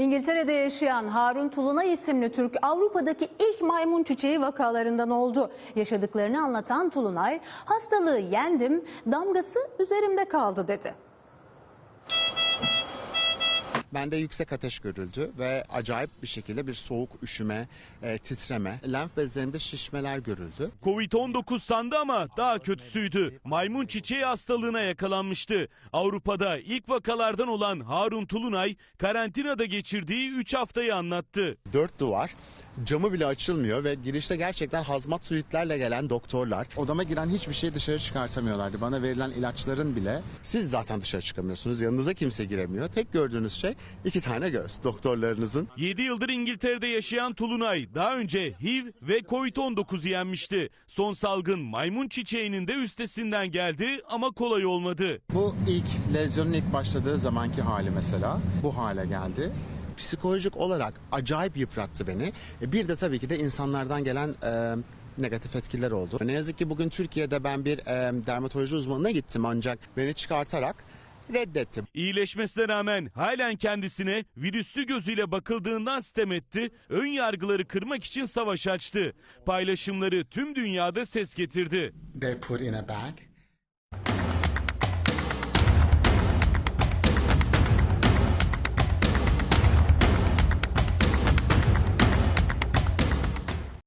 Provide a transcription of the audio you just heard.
İngiltere'de yaşayan Harun Tulunay isimli Türk Avrupa'daki ilk maymun çiçeği vakalarından oldu. Yaşadıklarını anlatan Tulunay, hastalığı yendim, damgası üzerimde kaldı dedi. Bende yüksek ateş görüldü ve acayip bir şekilde bir soğuk, üşüme, e, titreme, lenf bezlerimde şişmeler görüldü. Covid-19 sandı ama daha kötüsüydü. Maymun çiçeği hastalığına yakalanmıştı. Avrupa'da ilk vakalardan olan Harun Tulunay karantinada geçirdiği 3 haftayı anlattı. Dört duvar, camı bile açılmıyor ve girişte gerçekten hazmat suitlerle gelen doktorlar odama giren hiçbir şeyi dışarı çıkartamıyorlardı. Bana verilen ilaçların bile siz zaten dışarı çıkamıyorsunuz. Yanınıza kimse giremiyor. Tek gördüğünüz şey iki tane göz doktorlarınızın. 7 yıldır İngiltere'de yaşayan Tulunay daha önce HIV ve Covid-19'u yenmişti. Son salgın maymun çiçeğinin de üstesinden geldi ama kolay olmadı. Bu ilk lezyonun ilk başladığı zamanki hali mesela bu hale geldi. Psikolojik olarak acayip yıprattı beni. E, Bir de tabii ki de insanlardan gelen e, negatif etkiler oldu. Ne yazık ki bugün Türkiye'de ben bir e, dermatoloji uzmanına gittim ancak beni çıkartarak reddetti. İyileşmesine rağmen halen kendisine virüslü gözüyle bakıldığından sitem etti, ön yargıları kırmak için savaş açtı. Paylaşımları tüm dünyada ses getirdi. They put in a bag